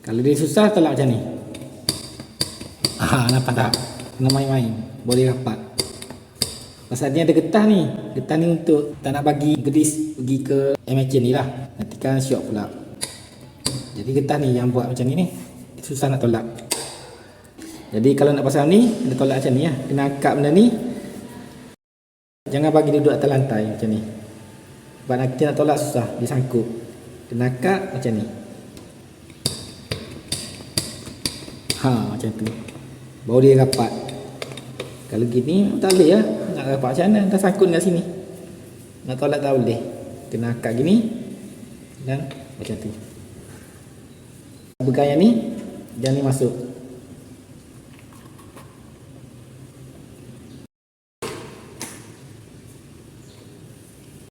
Kalau dia susah tolak macam ni. Ah, nampak tak? Kena main-main. Boleh rapat. Pasal dia ada getah ni. Getah ni untuk tak nak bagi gedis pergi ke MHN ni lah. Nanti kan syok pula. Jadi getah ni yang buat macam ni ni. Susah nak tolak. Jadi kalau nak pasang ni, dia tolak macam ni lah. Kena angkat benda ni. Jangan bagi dia duduk atas lantai macam ni. Sebab nak kita nak tolak susah. Dia sangkut. Kena angkat macam ni. Ha macam tu. Baru dia rapat. Kalau gini tak boleh lah. Nak rapat macam mana? Dah sangkut kat sini. Nak tolak tak boleh. Kena angkat gini. Dan macam tu. Bergaya ni. Jangan ni masuk.